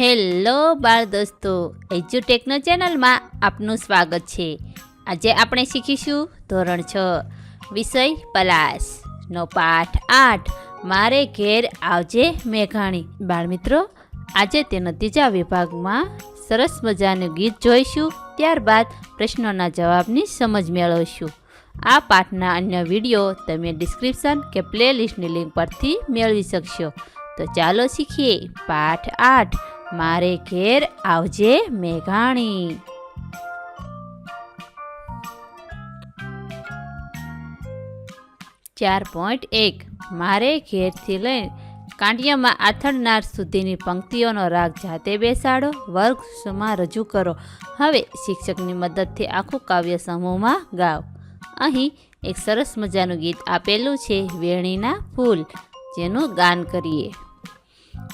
Hello બાળ દોસ્તો એજ્યુટેકનો ચેનલમાં આપનું સ્વાગત છે. આજે આપણે શીખીશું ધોરણ છ, વિષય પલાસનો પાઠ આઠ, મારે ઘેર આવજે મેઘાણી. બાળમિત્રો આજે તેના ત્રીજા વિભાગમાં સરસ મજાનું ગીત જોઈશું, ત્યારબાદ પ્રશ્નોના જવાબની સમજ મેળવીશું. આ પાઠના અન્ય વીડિયો તમે ડિસ્ક્રિપ્શન કે પ્લેલિસ્ટની લિંક પરથી મેળવી શકશો. તો ચાલો શીખીએ પાઠ આઠ. મારે ઘેર આવજે મેઘાણી. ચાર પોઈન્ટ એક. મારે ઘેરથી લઈને કાંડિયામાં આથડનાર સુધીની પંક્તિઓનો રાગ જાતે બેસાડો વર્ગમાં રજૂ કરો. હવે શિક્ષકની મદદથી આખું કાવ્ય સમૂહમાં ગાઓ. અહીં એક સરસ મજાનું ગીત આપેલું છે, વેણીના ફૂલ, જેનું ગાન કરીએ.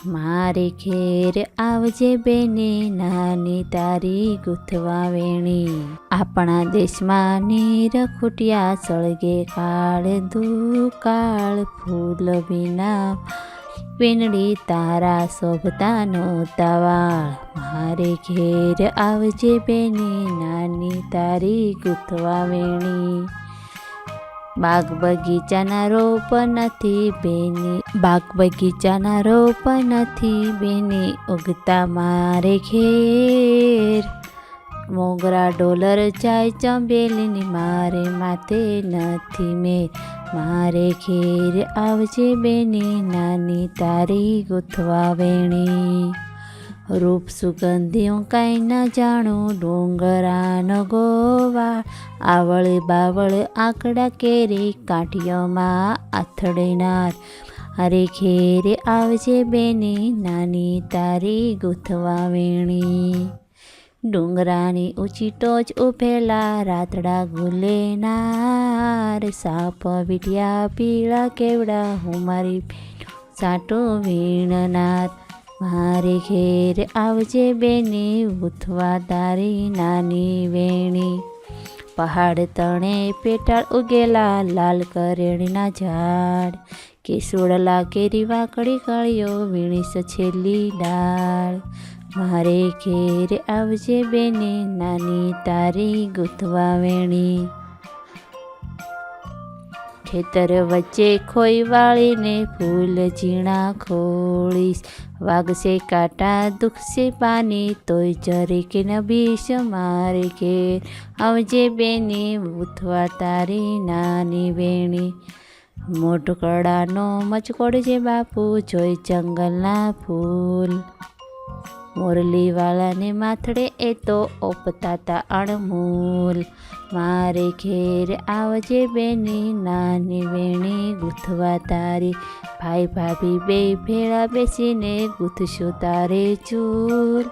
મારે ઘેર આવજે બેને, નાની તારી ગૂંથવા વેણી. આપણા દેશમાં નીર ખૂટ્યા, સળગે કાળ દુકાળ ફૂલ વિના. પીનડી તારા શોભતાનો તવાળ. વાળ મારે ઘેર આવજે બેને, નાની તારી ગૂંથવા વેણી. બાગ બગીચાના રોપ નથી બેની બાગ બગીચાના રોપ નથી બેની. ઉગતા મારે ઘેર, મોગરા ડોલર જાય ચંબેલીની મારે માથે નથી મેં મારે ઘેર આવજે બેની, નાની તારી ગુથવા વેણી. રૂપ સુગંધિયું કાંઈ ન જાણું. ડુંગરાનો ગોવા આવળ બાવળ આંકડા કેરી, કાંઠિયોમાં આથડેનાર અરે ઘેરે આવજે બેને, નાની તારી ગૂંથવા વેણી. ડુંગરાની ઊંચી ટોચ ઉભેલા, રાતડા ગુલેનાર સાપ વીટિયા પીળા કેવડા, હું મારી સાટો વીણનાર. મારે ઘેર આવજે બેની, ઉઠવા તારી નાની વેણી. પહાડ તણે પેટાળ ઉગેલા લાલ કરેણીના ઝાડ. કેસુડલા કેરી વાકડી કળીઓ વીણીસ છેલ્લી ડાળ. મારે ઘેર આવજે બેને, નાની તારી ગુથવા વેણી. ખેતર વચ્ચે ખોઈ વાળીને ફૂલ ઝીણા ખોળીશ. વાગશે કાંટા, દુખશે પાની તોય જરીક ન બીશ મારે ઘેર. આવજે બેની ઉથવા તારી નાની બેણી મોટકડાનો મચકોડ છે બાપુ જોઈ જંગલના ફૂલ. મોરલીવાળાને માથડે એ તો ઓપતાતા અણમૂલ. મારે ઘેર આવજે બેની, નાની વેણી ગૂંથવા તારી. ભાઈ ભાભી બે ભેળા બેસીને ગૂંથશું તારે ચૂલ.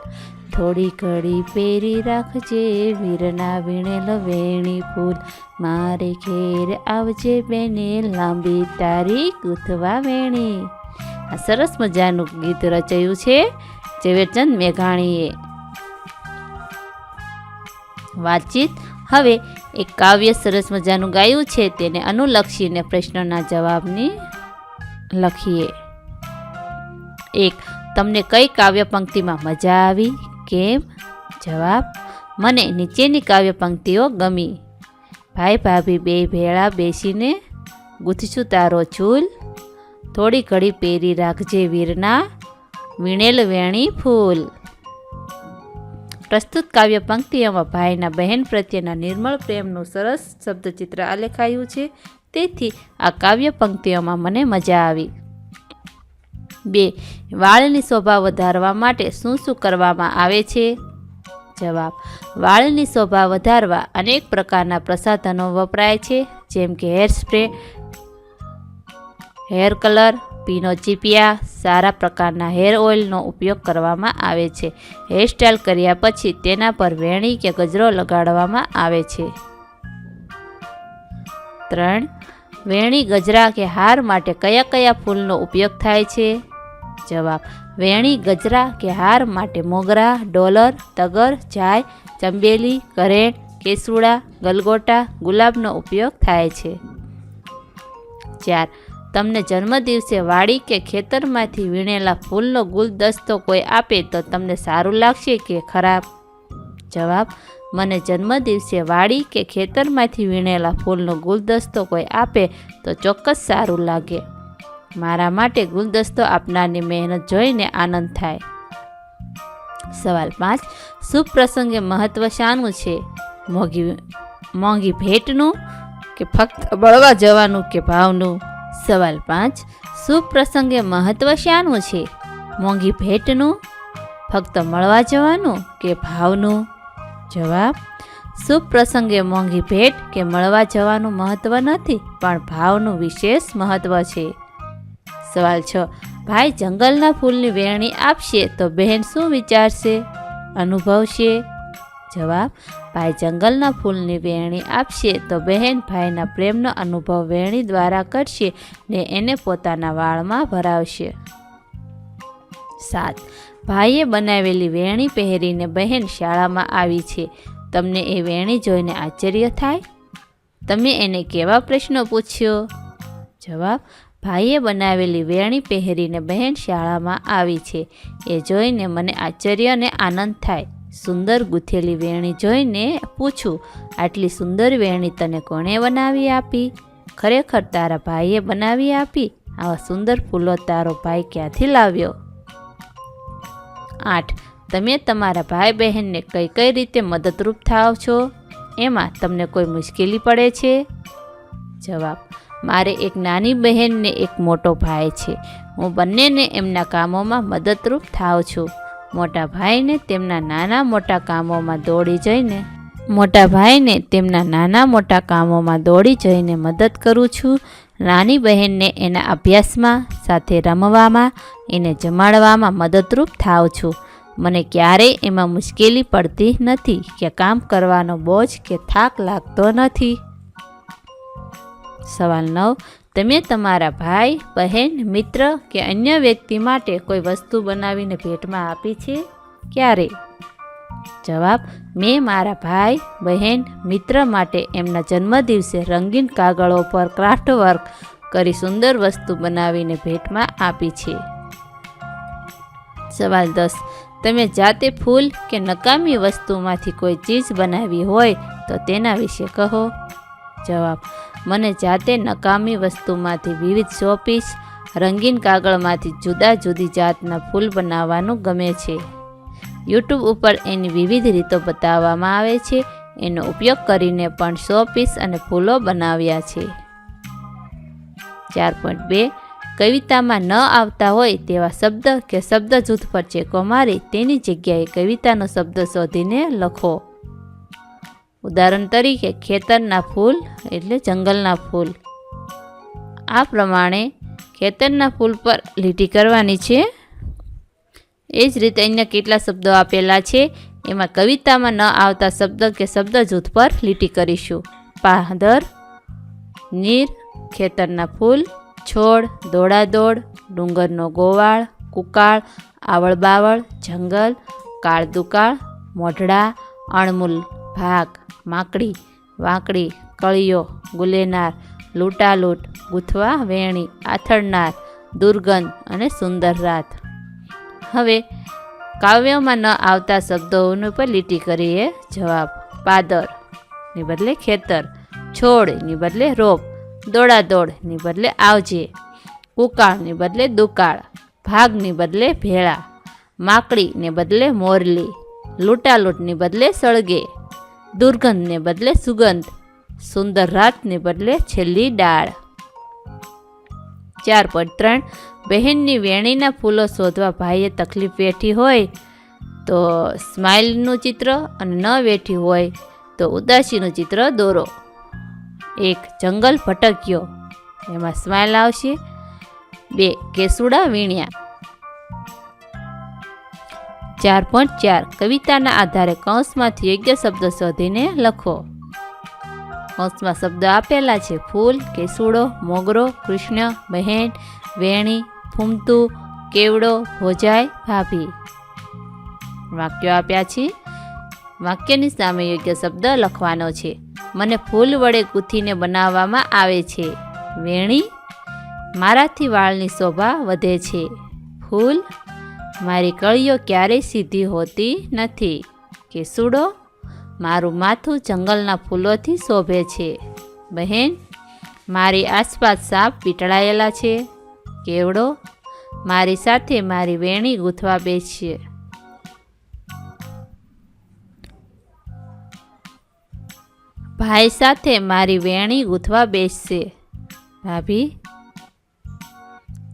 થોડી ઘડી પહેરી રાખજે વીરના વીણેલ વેણી ફૂલ. મારે ઘેર આવજે બેને, લાંબી તારી ગૂંથવા વેણી. આ સરસ મજાનું ગીત રચાયું છે. ઝવેરચંદ મેઘાણીએ. વાતચીત. હવે એક કાવ્ય સરસ મજાનું ગાયું છે, તેને અનુલક્ષીને પ્રશ્નના જવાબની લખીએ. એક, તમને કઈ કાવ્ય પંક્તિમાં મજા આવી? કેમ? જવાબ, મને નીચેની કાવ્ય પંક્તિઓ ગમી. ભાઈ ભાભી બે ભેળા બેસીને ગૂંથશું તારો ચૂલ, થોડી ઘડી પહેરી રાખજે વીરના વીણેલ વેણી ફૂલ. પ્રસ્તુત કાવ્ય પંક્તિઓમાં ભાઈના બહેન પ્રત્યેના નિર્મળ પ્રેમનું સરસ શબ્દચિત્ર આલેખાયું છે. તેથી આ કાવ્ય પંક્તિઓમાં મને મજા આવી. બે, વાળની શોભા વધારવા માટે શું શું કરવામાં આવે છે? જવાબ, વાળની શોભા વધારવા અનેક પ્રકારના પ્રસાધનો વપરાય છે. જેમ કે હેર સ્પ્રે, હેર કલર પીનો ચીપિયા સારા પ્રકારના હેર ઓઇલનો ઉપયોગ કરવામાં આવે છે. હેરસ્ટાઇલ કર્યા પછી તેના પર વેણી કે ગજરો લગાડવામાં આવે છે. ત્રણ, વેણી, ગજરા કે હાર માટે કયા કયા ફૂલનો ઉપયોગ થાય છે? જવાબ, વેણી, ગજરા કે હાર માટે મોગરા, ડોલર, તગર જાય ચંબેલી કરેણ કેસુડા, ગલગોટા, ગુલાબનો ઉપયોગ થાય છે. ચાર તમને જન્મદિવસે વાડી કે ખેતરમાંથી વીણેલા ફૂલનો ગુલદસ્તો કોઈ આપે તો તમને સારું લાગશે કે ખરાબ? જવાબ, મને જન્મદિવસે વાડી કે ખેતરમાંથી વીણેલા ફૂલનો ગુલદસ્તો કોઈ આપે તો ચોક્કસ સારું લાગે. મારા માટે ગુલદસ્તો આપનારની મહેનત જોઈને આનંદ થાય. સવાલ પાંચ શુભ પ્રસંગે મહત્વ શાનું છે? મોંઘી મોંઘી ભેટનું કે ફક્ત બળવા જવાનું કે ભાવનું? સવાલ પાંચ શુભ પ્રસંગે મહત્વ શાનું છે? મોંઘી ભેટનું? ફક્ત મળવા જવાનું કે ભાવનું? જવાબ શુભ પ્રસંગે મોંઘી ભેટ કે મળવા જવાનું મહત્વ નથી, પણ ભાવનું વિશેષ મહત્વ છે? સવાલ છ, ભાઈ જંગલના ફૂલની વેરણી આપશે તો બહેન શું વિચારશે? અનુભવશે? જવાબ, ભાઈ જંગલના ફૂલની વેણી આપશે તો બહેન ભાઈના પ્રેમનો અનુભવ વેણી દ્વારા કરશે ને એને પોતાના વાળમાં ભરાવશે. સાત, ભાઈએ બનાવેલી વેણી પહેરીને બહેન શાળામાં આવી છે. તમને એ વેણી જોઈને આશ્ચર્ય થાય? તમે એને કેવા પ્રશ્નો પૂછ્યો? જવાબ, ભાઈએ બનાવેલી વેણી પહેરીને બહેન શાળામાં આવી છે. એ જોઈને મને આશ્ચર્ય અને આનંદ થાય. સુંદર ગૂંથેલી વેણી જોઈને પૂછું, આટલી સુંદર વેણી તને કોણે બનાવી આપી? ખરેખર તારા ભાઈએ બનાવી આપી? આવા સુંદર ફૂલો તારો ભાઈ ક્યાંથી લાવ્યો? આઠ, તમે તમારા ભાઈ બહેનને કઈ કઈ રીતે મદદરૂપ થાવ છો? એમાં તમને કોઈ મુશ્કેલી પડે છે? જવાબ, મારે એક નાની બહેનને એક મોટો ભાઈ છે. હું બંનેને એમના કામોમાં મદદરૂપ થાવ છું. મોટા ભાઈને તેમના નાના મોટા કામોમાં દોડી જઈને, મોટા ભાઈને તેમના નાના મોટા કામોમાં દોડી જઈને મદદ કરું છું. નાની બહેનને એના અભ્યાસમાં સાથે રમવામાં, એને જમાડવામાં મદદરૂપ થાવ છું. મને ક્યારેય એમાં મુશ્કેલી પડતી નથી કે કામ કરવાનો બોજ કે થાક લાગતો નથી. સવાલ નવ. તમે તમારા ભાઈ, બહેન, મિત્ર કે અન્ય વ્યક્તિ માટે કોઈ વસ્તુ બનાવીને ભેટમાં આપી છે? ક્યારે? જવાબ, મેં મારા ભાઈ, બહેન, મિત્ર માટે એમના જન્મદિવસે રંગીન કાગળો પર ક્રાફ્ટ વર્ક કરી સુંદર વસ્તુ બનાવીને ભેટમાં આપી છે. સવાલ દસ. તમે જાતે ફૂલ કે નકામી વસ્તુમાંથી કોઈ ચીજ બનાવી હોય તો તેના વિશે કહો. જવાબ મને જાતે નકામી વસ્તુમાંથી વિવિધ શોપીસ, રંગીન કાગળમાંથી જુદા જુદી જાતના ફૂલ બનાવવાનું ગમે છે. યુટ્યુબ ઉપર એની વિવિધ રીતો બતાવવામાં આવે છે. એનો ઉપયોગ કરીને પણ શોપીસ અને ફૂલો બનાવ્યા છે. ચાર પોઈન્ટ બે, કવિતામાં ન આવતા હોય તેવા શબ્દ કે શબ્દ જૂથ પર ચેકો મારી તેની જગ્યાએ કવિતાનો શબ્દ શોધીને લખો. ઉદાહરણ તરીકે ખેતરના ફૂલ એટલે જંગલના ફૂલ. આ પ્રમાણે ખેતરના ફૂલ પર લીટી કરવાની છે. એ જ રીતે અહીંયા કેટલા શબ્દો આપેલા છે. એમાં કવિતામાં ન આવતા શબ્દ કે શબ્દ જૂથ પર લીટી કરીશું. પાદર, નીર, ખેતરના ફૂલ, છોડ, દોડાદોડ, ડુંગરનો ગોવાળ, કુકાળ આવળ બાવળ જંગલ કાળ દુકાળ મોઢડા, અણમૂલ, ભાગ. માકડી, વાંકડી કળીઓ ગુલેનાર, લૂંટાલૂંટ, ગૂંથવા, વેણી આથડનાર દુર્ગંધ અને સુંદર રાત. હવે કાવ્યમાં ન આવતા શબ્દોનું પર લીટી કરીએ જવાબ. પાદર, ની બદલે ખેતર છોડની બદલે રોપ દોડાદોડની બદલે આવજે કુકાળની બદલે દુકાળ ભાગની બદલે ભેળા માકડીને બદલે મોરલી લૂંટાલૂંટની બદલે સળગે દુર્ગંધને બદલે સુગંધ, સુંદર રાતને બદલે છેલ્લી ડાળ. ચાર પોઈન્ટ ત્રણ, બહેનની વેણીના ફૂલો શોધવા ભાઈએ તકલીફ વેઠી હોય તો સ્માઇલનું ચિત્ર અને ન વેઠી હોય તો ઉદાસીનું ચિત્ર દોરો. એક, જંગલ ભટક્યો. એમાં સ્માઇલ આવશે. બે, કેસુડા વીણ્યા. ચાર પોઈન્ટ ચાર. કવિતાના આધારે કૌંસમાંથી યોગ્ય શબ્દ શોધીને લખો. કૌંસમાં શબ્દ આપેલા છે. ફૂલ, કેસુડો, મોગરો, કૃષ્ણ, બહેન, વેણી, ફૂમતું, કેવડો ભોજાય ભાભી. વાક્યો આપ્યા છે. વાક્યની સામે યોગ્ય શબ્દ લખવાનો છે. મને ફૂલ વડે ગૂંથીને બનાવવામાં આવે છે. વેણી, મારાથી વાળની શોભા વધે છે. ફૂલ મારી કળીઓ ક્યારેય સીધી હોતી નથી. કેસુડો મારું માથું જંગલના ફૂલોથી શોભે છે. બહેન, મારી આસપાસ સાપ વીંટળાયેલા છે. કેવડો? મારી સાથે મારી વેણી ગૂંથવા બેસીએ ભાઈ સાથે મારી વેણી ગૂંથવા બેસશે. ભાભી?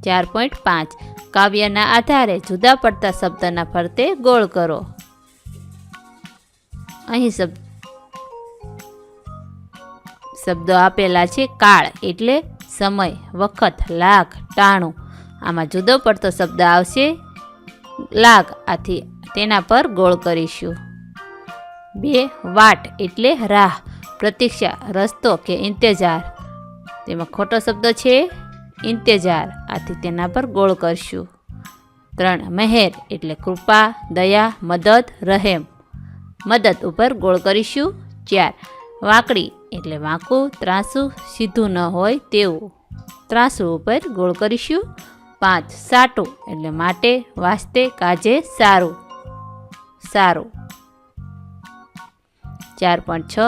ચાર પોઈન્ટ પાંચ. કાવ્યના આધારે જુદા પડતા શબ્દના ફરતે ગોળ કરો. અહીં શબ્દ શબ્દો આપેલા છે કાળ એટલે સમય, વખત, લાખ, ટાણું. આમાં જુદો પડતો શબ્દ આવશે લાગ, આથી તેના પર ગોળ કરીશું. બે, વાટ એટલે રાહ, પ્રતીક્ષા, રસ્તો કે ઇંતજાર. તેમાં ખોટો શબ્દ છે ઇંતેજાર. આથી તેના પર ગોળ કરશું. ત્રણ, મહેર એટલે કૃપા, દયા, મદદ, રહેમ. મદદ ઉપર ગોળ કરીશું. ચાર, વાંકડી એટલે વાંકું, ત્રાસું, સીધું ન હોય તેવું. ત્રાસું ઉપર ગોળ કરીશું. પાંચ, સાટું એટલે માટે, વાસ્તે, કાજે, સારું. સારું. ચાર પોઈન્ટ છ,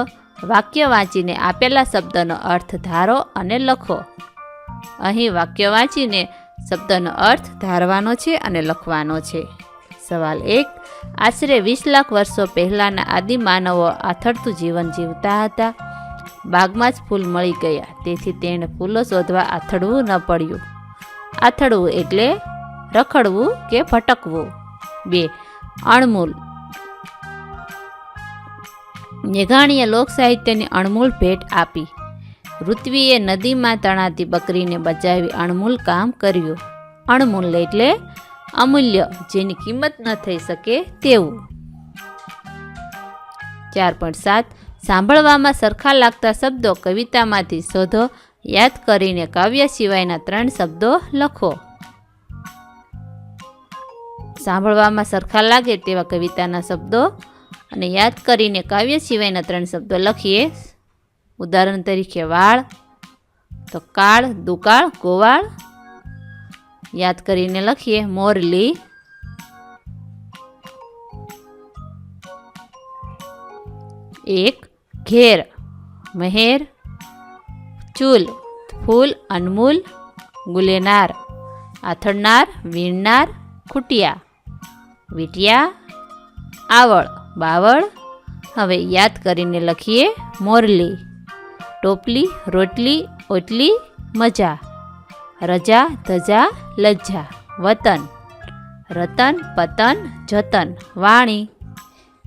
વાક્ય વાંચીને આપેલા શબ્દનો અર્થ ધારો અને લખો. અહીં વાક્ય વાંચીને શબ્દનો અર્થ ધારવાનો છે અને લખવાનો છે. સવાલ એક, આશરે વીસ લાખ વર્ષો પહેલાંના આદિમાનવો આથડતું જીવન જીવતા હતા. બાગમાં જ ફૂલ મળી ગયા, તેથી તેણે ફૂલો શોધવા આથડવું ન પડ્યું. આથડવું એટલે રખડવું કે ભટકવું? બે, અણમૂલ. મેઘાણીએ લોક સાહિત્યની અણમૂલ ભેટ આપી. ઋત્વીએ નદીમાં તણાતી બકરીને બચાવી અણમૂલ કામ કર્યું. અણમૂલ એટલે અમૂલ્ય, જેની કિંમત ન થઈ શકે તેવું. ચાર પોઈન્ટ સાત. સાંભળવામાં સરખા લાગતા શબ્દો કવિતામાંથી શોધો. યાદ કરીને કાવ્ય સિવાયના ત્રણ શબ્દો લખો. સાંભળવામાં સરખા લાગે તેવા કવિતાના શબ્દો. અને યાદ કરીને કાવ્ય સિવાયના ત્રણ શબ્દો લખીએ. ઉદાહરણ તરીકે વાળ, તો કાળ, દુકાળ, ગોવાળ. યાદ કરીને લખીએ, મોરલી. એક, ઘેર, મહેર, ચૂલ, ફૂલ, અનમૂલ, ગુલેનાર. આથડનાર વીણનાર, ખૂટિયા. વીટિયા, આવળ, બાવળ. હવે યાદ કરીને લખીએ, મોરલી. ટોપલી, રોટલી, ઓટલી, મજા. રજા, ધજા, લજ્જા. વતન. રતન, પતન, જતન. વાણી.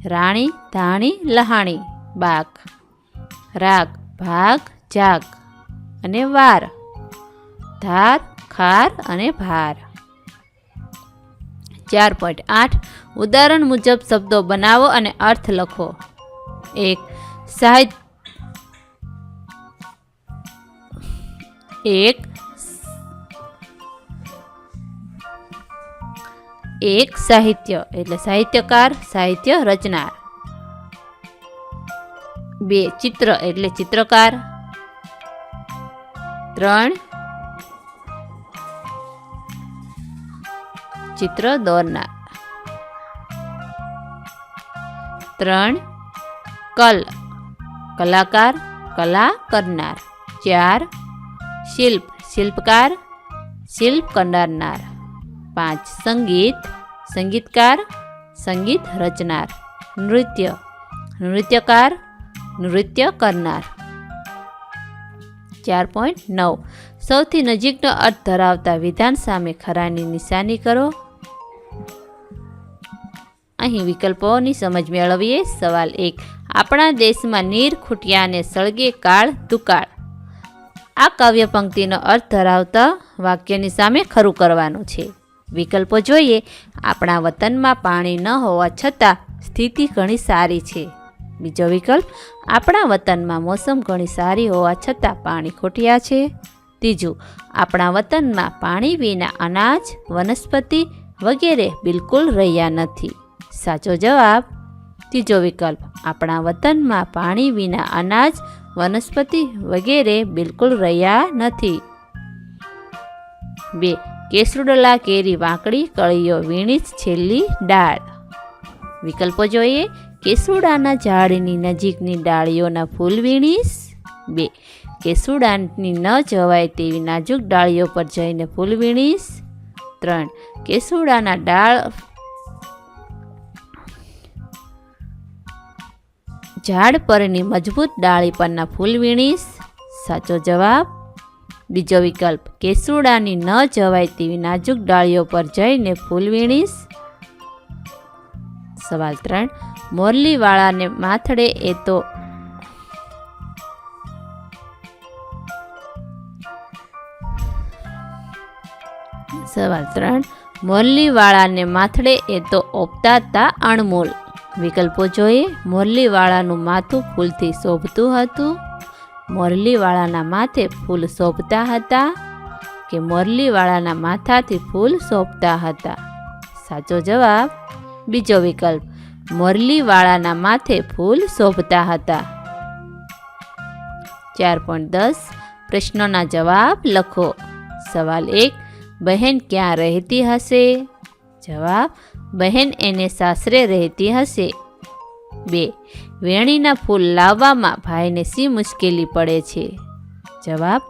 રાણી, ધાણી, લહાણી. બાક. રાગ, ભાગ, જાગ. અને વાર. ધાર, ખાર અને ભાર. ચાર પોઈન્ટ આઠ. ઉદાહરણ મુજબ શબ્દો બનાવો અને અર્થ લખો. એક. સાહિત્ય એક એક સાહિત્ય, એટલે સાહિત્યકાર, સાહિત્ય રચનાર. બે, ચિત્ર, એટલે ચિત્રકાર. ત્રણ, ચિત્ર દોરનાર. ત્રણ, કલ, કલાકાર, કલા કરનાર. ચાર શિલ્પ, શિલ્પકાર, શિલ્પ કંડારનાર. પાંચ, સંગીત, સંગીતકાર, સંગીત રચનાર. નૃત્ય, નૃત્યકાર, નૃત્ય કરનાર. ચાર પોઈન્ટ નવ. સૌથી નજીકનો અર્થ ધરાવતા વિધાન સામે ખરાની નિશાની કરો. અહીં વિકલ્પોની સમજ મેળવીએ. સવાલ એક. આપણા દેશમાં નીર ખૂટિયાને સળગે, કાળ, દુકાળ. આ કાવ્ય પંક્તિનો અર્થ ધરાવતા વાક્યની સામે ખરું કરવાનું છે. વિકલ્પો જોઈએ. આપણા વતનમાં પાણી ન હોવા છતાં સ્થિતિ ઘણી સારી છે. બીજો વિકલ્પ, આપણા વતનમાં મોસમ ઘણી સારી હોવા છતાં પાણી ખોટિયા છે. ત્રીજું, આપણા વતનમાં પાણી વિના અનાજ, વનસ્પતિ વગેરે બિલકુલ રહ્યા નથી. સાચો જવાબ. ત્રીજો વિકલ્પ, આપણા વતનમાં પાણી વિના અનાજ વનસ્પતિ વગેરે બિલકુલ રહ્યા નથી. બે કેસુડલા કેરી વાંકડી કળીઓ વીણીત છેલ્લી ડાળ. વિકલ્પો જોઈએ. કેસુડાના ઝાડની નજીકની ડાળીઓના ફૂલ વીણીશ. બે કેસુડાની ન જવાય તેવી નાજુક ડાળીઓ પર જઈને ફૂલ વીણીશ. ત્રણ કેસુડાના ડાળ ઝાડ પરની મજબૂત ડાળી પરના ફૂલ વીણીશ સાચો જવાબ, બીજો વિકલ્પ, કેસુડાની ન જવાય તેવી નાજુક ડાળીઓ પર જઈને ફૂલ વીણીશ સવાલ ત્રણ, મોરલીવાળાને માથડે એ તો સવાલ ત્રણ, મોરલીવાળાને માથડે એ તો ઓપતા તા અણમોલ. વિકલ્પો જોઈએ. મોરલીવાળાનું માથું ફૂલથી શોભતું હતું. મોરલીવાળાના માથે ફૂલ શોભતા હતા કે મોરલીવાળાના માથાથી ફૂલ શોભતા હતા? સાચો જવાબ? બીજો વિકલ્પ. મોરલીવાળાના માથે ફૂલ શોભતા હતા. ચાર પોઈન્ટ દસ. પ્રશ્નોના જવાબ લખો. સવાલ એક. બહેન ક્યાં રહેતી હશે? જવાબ, બહેન, એને સાસરે રહેતી હશે. બે, વેણીના ફૂલ લાવવામાં ભાઈને શી મુશ્કેલી પડે છે? જવાબ,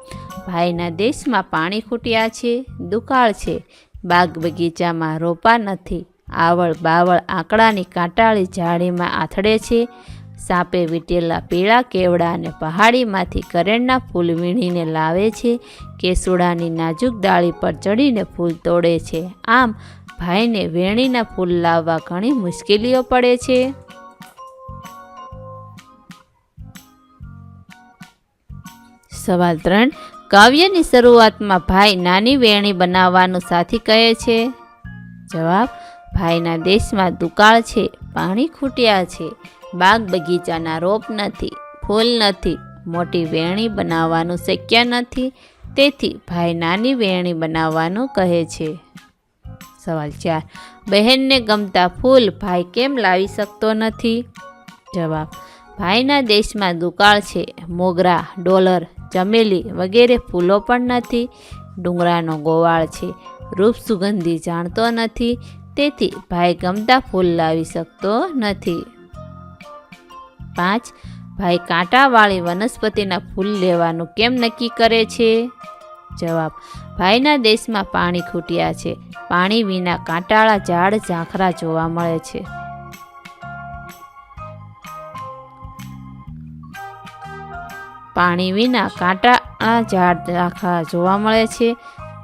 ભાઈના દેશમાં પાણી ખૂટ્યા છે, દુકાળ છે, બાગ બગીચામાં રોપા નથી, આવળ બાવળ આંકડાની કાંટાળી ઝાડીમાં આથડે છે, સાપે વીટેલા પીળા કેવડા અને પહાડીમાંથી કરેણના ફૂલ વીણીને લાવે છે, કેસુડાની નાજુક ડાળી પર ચડીને ફૂલ તોડે છે, આમ ભાઈને વેણીના ફૂલ લાવવા ઘણી મુશ્કેલીઓ પડે છે. સવાલ ત્રણ, કાવ્યની શરૂઆતમાં ભાઈ નાની વેણી બનાવવાનું સાથી કહે છે. જવાબ, ભાઈના દેશમાં દુકાળ છે, પાણી ખૂટ્યા છે, બાગ બગીચાના રોપ નથી, ફૂલ નથી, મોટી વેણી બનાવવાનું શક્ય નથી, તેથી ભાઈ નાની વેણી બનાવવાનું કહે છે. સવાલ ચાર બહેનને ગમતા ફૂલ ભાઈ કેમ લાવી શકતો નથી? જવાબ, ભાઈના દેશમાં દુકાળ છે, મોગરા, ડોલર, ચમેલી વગેરે ફૂલો પણ નથી, ડુંગરાનો ગોવાળ છે, રૂપ સુગંધી જાણતો નથી, તેથી ભાઈ ગમતા ફૂલ લાવી શકતો નથી. પાંચ, ભાઈ કાંટાવાળી વનસ્પતિના ફૂલ લેવાનું કેમ નક્કી કરે છે? જવાબ ભાઈના દેશમાં પાણી ખૂટ્યા છે. પાણી વિના કાંટાળા ઝાડ ઝાંખરા જોવા મળે છે. પાણી વિના કાંટાળા ઝાડ ઝાંખરા જોવા મળે છે.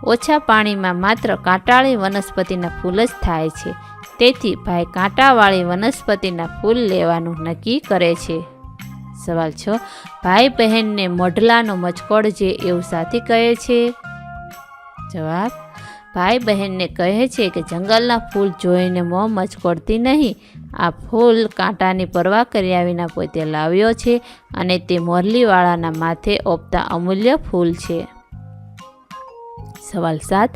ઓછા પાણીમાં માત્ર કાંટાળી વનસ્પતિના ફૂલ જ થાય છે. તેથી ભાઈ કાંટાવાળી વનસ્પતિના ફૂલ લેવાનું નક્કી કરે છે. સવાલ છ. ભાઈ બહેનને મોઢલાનો મચકોડ જે એવું સાથી કહે છે? જવાબ? ભાઈ બહેનને કહે છે કે જંગલના ફૂલ જોઈને મોં મચકોડતી નહીં. આ ફૂલ કાંટાની પરવા કર્યા વિના પોતે લાવ્યો છે અને તે મોરલીવાળાના માથે ઓપતા અમૂલ્ય ફૂલ છે. સવાલ સાત.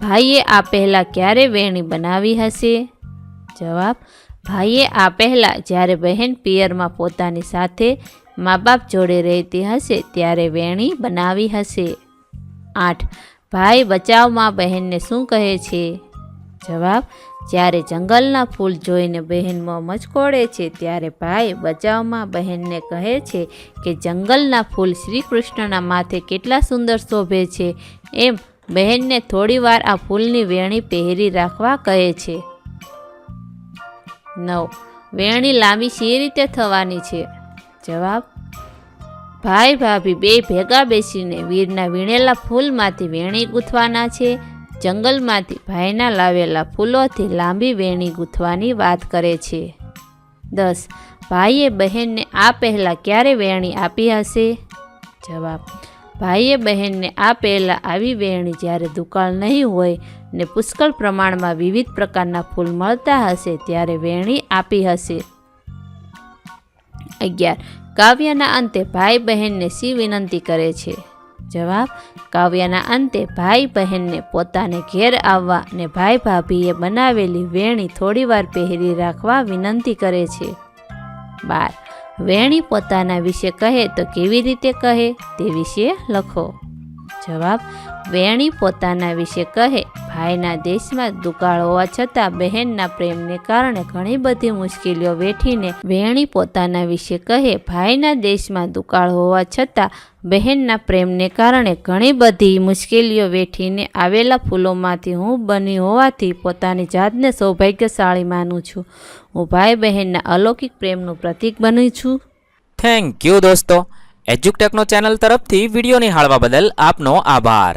ભાઈએ આ પહેલાં ક્યારે વેણી બનાવી હશે? જવાબ. ભાઈએ આ પહેલાં જ્યારે બહેન પિયરમાં પોતાની સાથે મા બાપ જોડે રહેતી હશે ત્યારે વેણી બનાવી હશે. આઠ. ભાઈ બચાવમાં બહેનને શું કહે છે? જવાબ, જ્યારે જંગલના ફૂલ જોઈને બહેનમાં મચકોડે છે, ત્યારે ભાઈ બચાવમાં બહેનને કહે છે કે જંગલના ફૂલ શ્રી કૃષ્ણના માથે કેટલા સુંદર શોભે છે. એમ બહેનને થોડીવાર આ ફૂલની વેણી પહેરી રાખવા કહે છે. નવ, વેણી લાંબી શી રીતે થવાની છે? જવાબ ભાઈ ભાભી બે ભેગા બેસીને વીરના વીણેલા ફૂલમાંથી વેણી ગૂંથવાના છે. જંગલમાંથી ભાઈના લાવેલા ફૂલોથી લાંબી વેણી ગૂંથવાની વાત કરે છે. દસ, ભાઈએ બહેનને આ પહેલાં ક્યારે વેણી આપી હશે? જવાબ, ભાઈએ બહેનને આ પહેલાં આવી વેણી જ્યારે દુકાળ નહીં હોય ને પુષ્કળ પ્રમાણમાં વિવિધ પ્રકારના ફૂલ મળતા હશે ત્યારે વેણી આપી હશે. અગિયાર. કાવ્યના અંતે ભાઈ બહેનને શી વિનંતી કરે છે. જવાબ, કાવ્યના અંતે ભાઈ બહેનને પોતાને ઘેર આવવા અને ભાઈ ભાભીએ બનાવેલી વેણી થોડીવાર પહેરી રાખવા વિનંતી કરે છે. બાર. વેણી પોતાના વિશે કહે તો કેવી રીતે કહે તે વિશે લખો. જવાબ, વેણી પોતાના વિશે કહે ભાઈના દેશમાં દુકાળ હોવા છતાં બહેનના પ્રેમને કારણે ઘણી બધી મુશ્કેલીઓ વેઠીને વેણી પોતાના વિશે કહે, ભાઈના દેશમાં દુકાળ હોવા છતાં બહેનના પ્રેમને કારણે ઘણી બધી મુશ્કેલીઓ વેઠીને આવેલા ફૂલોમાંથી હું બની હોવાથી પોતાની જાતને સૌભાગ્યશાળી માનું છું. હું ભાઈ બહેનના અલૌકિક પ્રેમનું પ્રતીક બની છું. થેન્ક યુ દોસ્તો. એજ્યુકટેકનો ચેનલ તરફથી વીડિયો નિહાળવા બદલ આપનો આભાર.